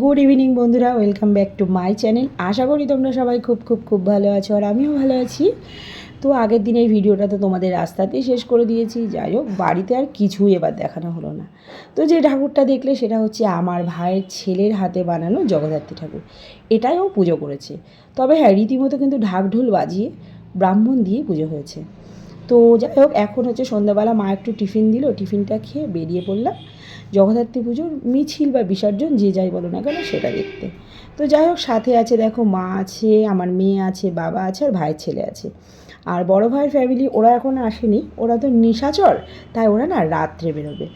Good evening বন্ধুরা welcome back to my channel আশা করি তোমরা সবাই খুব খুব খুব ভালো আছো আর আমিও ভালো আছি। তো আগের দিনের ভিডিওটা তো তোমাদের রাস্তাতেই শেষ করে দিয়েছি। যাই হোক, বাড়িতে আর কিছুই এবার দেখানো হলো না। তো যে ঠাকুরটা দেখলে সেটা হচ্ছে আমার ভাইয়ের ছেলের হাতে বানানো জগদ্ধাত্রী ঠাকুর। এটাই ও পুজো করেছে। তবে হ্যাঁ রীতিমতো কিন্তু ঢাক ঢোল বাজিয়ে ব্রাহ্মণ দিয়ে পুজো হয়েছে। তো যাই হোক, এখন হচ্ছে সন্ধ্যাবেলা মা একটু টিফিন দিল, টিফিনটা খেয়ে বেরিয়ে পড়লাম। জগদ্ধাত্রী পুজোর মিছিল বা বিসর্জন যে যাই বলো না কেন সেটা দেখতে। তো যাই হোক, সাথে আছে দেখো মা আছে, আমার মেয়ে আছে, বাবা আছে আর ভাইয়ের ছেলে আছে। আর বড় ভাইয়ের ফ্যামিলি ওরা এখন আসেনি, ওরা তো নিশাচর, তাই ওরা না রাত্রে বেরোবে।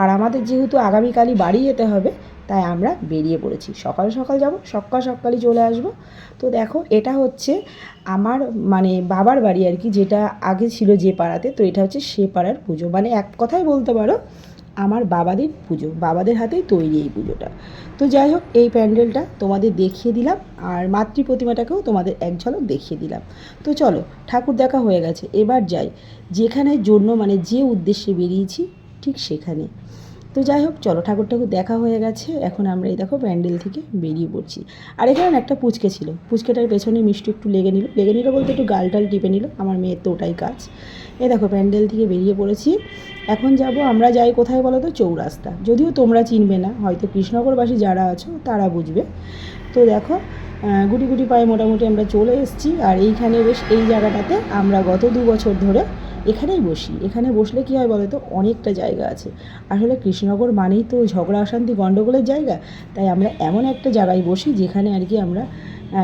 আর আমাদের যেহেতু আগামীকালই বাড়ি যেতে হবে তাই আমরা বেরিয়ে পড়েছি। সকাল সকাল যাব, সকাল সকালই চলে আসব। তো দেখো, এটা হচ্ছে আমার মানে বাবার বাড়ি আর কি, যেটা আগে ছিল যে পাড়াতে, তো এটা হচ্ছে সে পাড়ার পুজো। মানে এক কথাই বলতে পারো, আমার বাবাদের পুজো, বাবাদের হাতেই তৈরি এই পুজোটা। তো যাই হোক, এই প্যান্ডেলটা তোমাদের দেখিয়ে দিলাম, আর মাতৃ প্রতিমাটাকেও তোমাদের এক ঝলক দেখিয়ে দিলাম। তো চলো, ঠাকুর দেখা হয়ে গেছে। এবার যাই যেখানের জন্য মানে যে উদ্দেশ্যে বেরিয়েছি, ঠিক সেখানে। তো যাই হোক, চলো ঠাকুর ঠাকুর দেখা হয়ে গেছে। এখন আমরা এই দেখো প্যান্ডেল থেকে বেরিয়ে পড়ছি। আর এখানে একটা পুচকে ছিল। পুচকেটার পেছনে মিষ্টি একটু লেগে নিল। লেগে নিল বলতে একটু গাল টাল টিপে নিল। আমার মেয়ের তো ওটাই কাজ। এই দেখো প্যান্ডেল থেকে বেরিয়ে পড়েছি। এখন যাব আমরা যাই কোথায় বলো তো? চৌরাস্তা। যদিও তোমরা চিনবে না, হয়তো কৃষ্ণনগরবাসী যারা আছো তারা বুঝবে। তো দেখো গুটি গুটি পায়ে মোটামুটি আমরা চলে এসেছি। আর এইখানে বেশ এই জায়গাটাতে আমরা গত দু বছর ধরে এখানেই বসি। এখানে বসলে কী হয় বলো তো অনেকটা জায়গা আছে। আসলে কৃষ্ণনগর মানেই তো ঝগড়া অশান্তি গণ্ডগোলের জায়গা। তাই আমরা এমন একটা জায়গায় বসি যেখানে আর কি আমরা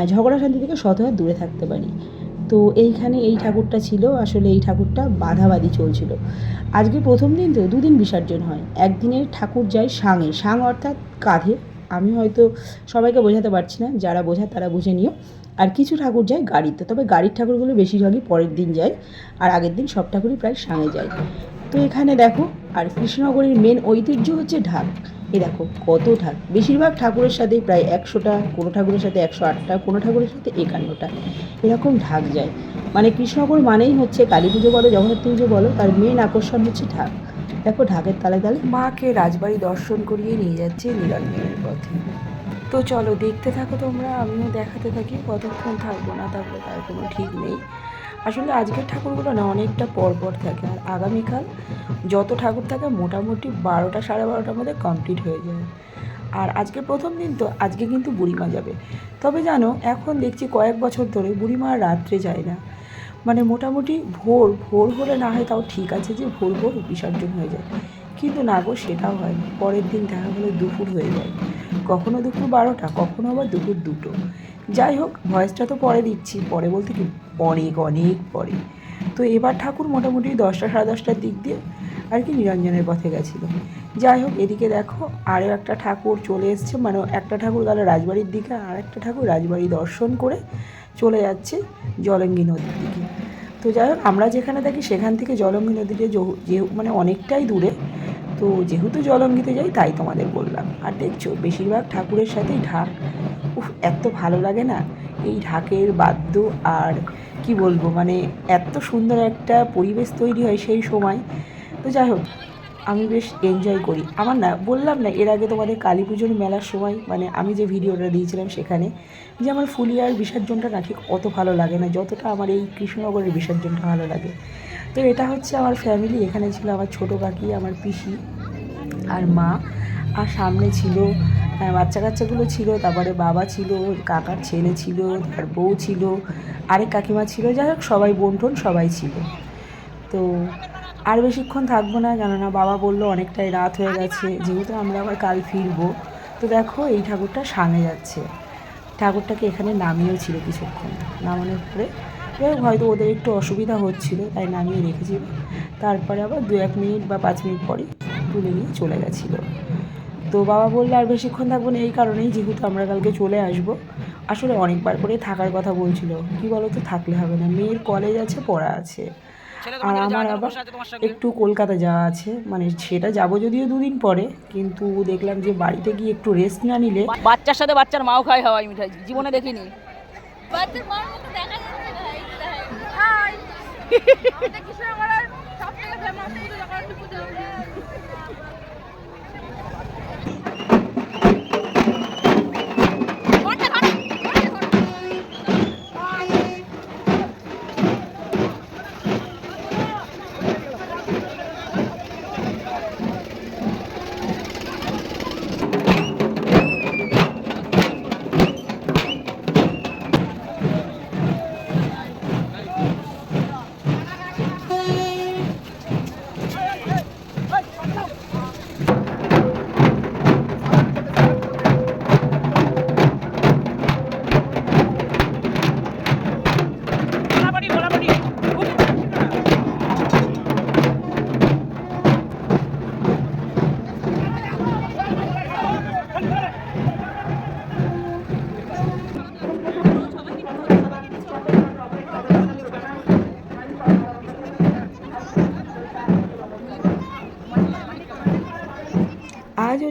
ঝগড়া শান্তি থেকে শতহাত দূরে থাকতে পারি। তো এইখানে এই ঠাকুরটা ছিল। আসলে এই ঠাকুরটা বাধাবাদি চলছিল। আজকে প্রথম দিন তো দুদিন বিসর্জন হয়। একদিনের ঠাকুর যায় সাঙে। সাং অর্থাৎ কাঁধে। আমি হয়তো সবাইকে বোঝাতে পারছি না, যারা বোঝায় তারা বুঝে নিও। আর কিছু ঠাকুর যায় গাড়িতে, তবে গাড়ির ঠাকুরগুলো বেশিরভাগই পরের দিন যায়, আর আগের দিন সব ঠাকুরই প্রায় সাঙে যায়। তো এখানে দেখো, আর কৃষ্ণনগরের মেন ঐতিহ্য হচ্ছে ঢাক। এ দেখো, কত ঢাক বেশিরভাগ ঠাকুরের সাথে প্রায় একশোটা, কোনো ঠাকুরের সাথে একশো আটটা, কোনো ঠাকুরের সাথে একান্নটা। এরকম ঢাক যায়। মানে কৃষ্ণনগর মানেই হচ্ছে কালী পুজো বলো, জগন্নাথ পুজো বলো, তার মেন আকর্ষণ হচ্ছে ঢাক। দেখো ঢাকের তালে তালে। মাকে রাজবাড়ি দর্শন করিয়ে নিয়ে যাচ্ছে নিরঞ্জনের পথে। তো চলো, দেখতে থাকো তোমরা, আমিও দেখাতে থাকি, কতক্ষণ থাকব না থাকব তার কোনো ঠিক নেই। আসলে আজকের ঠাকুরগুলো না অনেকটা পর পর থাকে আর আগামীকাল যত ঠাকুর থাকে মোটামুটি বারোটা সাড়ে বারোটার মধ্যে কমপ্লিট হয়ে যায়। আর আজকে প্রথম দিন তো আজকে কিন্তু বুড়িমা যাবে। তবে জানো, এখন দেখছি কয়েক বছর ধরে বুড়িমা রাত্রে যায় না। মানে মোটামুটি ভোর ভোর হলে না হয় তাও ঠিক আছে যে ভোর ভোর বিসর্জন হয়ে যায়। কিন্তু না গো, সেটাও হয় পরের দিন দেখা গেলো দুপুর হয়ে যায়। কখনো দুপুর বারোটা, কখনো আবার দুপুর দুটো। যাই হোক ভয়েসটা তো পরে দিচ্ছি। পরে বলতে কি? অনেক অনেক পরে। তো এবার ঠাকুর মোটামুটি দশটা, সাড়ে দশটার দিক দিয়ে আর কি নিরঞ্জনের পথে গেছিল। যাই হোক, এদিকে দেখো আরও একটা ঠাকুর চলে এসছে। মানে একটা ঠাকুর গেল রাজবাড়ির দিকে, আর একটা ঠাকুর রাজবাড়ি দর্শন করে চলে যাচ্ছে জলঙ্গি নদীর দিকে। তো যাই হোক, আমরা যেখানে থাকি, সেখান থেকে জলঙ্গি নদীতে যে মানে অনেকটাই দূরে তো যেহেতু জলঙ্গিতে যাই, তাই তোমাদের বললাম। আর দেখছ, বেশিরভাগ ঠাকুরের সাথেই ঢাক। উফ, এত ভালো লাগে না? এই ঢাকের বাদ্য আর কি বলব মানে এত সুন্দর একটা পরিবেশ তৈরি হয় সেই সময়। তো যাই হোক আমি বেশ এনজয় করি। আমার না বললাম না এর আগে তোমাদের কালী পুজোর মেলার সময় মানে আমি যে ভিডিওটা দিয়েছিলাম সেখানে যে আমার ফুলিয়ার বিসর্জনটা না ঠিক অত ভালো লাগে না যতটা আমার এই কৃষ্ণনগরের বিসর্জনটা ভালো লাগে। তো এটা হচ্ছে আমার ফ্যামিলি এখানে ছিল আমার ছোটো কাকি আমার পিসি আর মা। আর সামনে ছিল আহ, বাচ্চা কাচ্চাগুলো ছিল তারপরে বাবা ছিল কাকার ছেলে ছিল তার বউ ছিল আরেক কাকিমা ছিল যাই হোক সবাই বোন টোন সবাই ছিল। তো আর বেশিক্ষণ থাকব না, কেননা বাবা বলল অনেকটাই রাত হয়ে গেছে, যেহেতু আমরা আবার কাল ফিরবো। তো দেখো, এই ঠাকুরটা সামনে যাচ্ছে। ঠাকুরটাকে এখানে নামিয়েও ছিল কিছুক্ষণ। নামানোর পরে হোক, হয়তো ওদের একটু অসুবিধা হচ্ছিল, তাই নামিয়ে রেখেছি। তারপরে আবার দু এক মিনিট বা পাঁচ মিনিট পরে তুলে নিয়ে চলে গেছিল। তো বাবা বলল, আর বেশিক্ষণ থাকব না, এই কারণেই যেহেতু আমরা কালকে চলে আসব। আসলে অনেকবার করে থাকার কথা বলছিল। কি বলো তো থাকলে হবে না। মেয়ের কলেজ আছে, পড়া আছে। আর আমার আবার একটু কলকাতা যাওয়া আছে মানে সেটা যাব যদিও দুদিন পরে কিন্তু দেখলাম যে বাড়িতে গিয়ে একটু রেস্ট না নিলে বাচ্চার সাথে বাচ্চার মাও খায় হাওয়াই মিঠাই জীবনে দেখিনি। বাচ্চার মার মতো দেখা যাচ্ছে না এই দেখ। হাই। এটা সব থেকে ফেমাস পুজো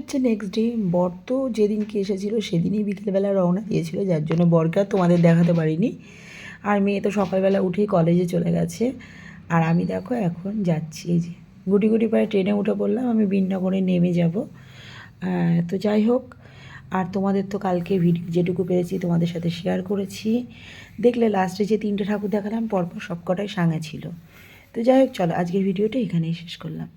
হচ্ছে নেক্সট ডে বর তো যেদিনকে এসেছিল সেদিনই বিকেলবেলা রওনা দিয়েছিল, যার জন্য বরকে আর তোমাদের দেখাতে পারিনি। আর মেয়ে তো সকালবেলা উঠেই কলেজে চলে গেছে। আর আমি দেখো এখন যাচ্ছি, এই যে গুটি গুটি পায়ে ট্রেনে উঠে পড়লাম, আমি বিন্নাগরে নেমে যাব। তো যাই হোক, আর তোমাদের তো কালকে ভিডিও যেটুকু পেরেছি তোমাদের সাথে শেয়ার করেছি। দেখলে লাস্টে যে তিনটে ঠাকুর দেখালাম, পরপর সবকটাই সাঙা ছিল। তো যাই হোক, চলো আজকের ভিডিওটা এখানেই শেষ করলাম।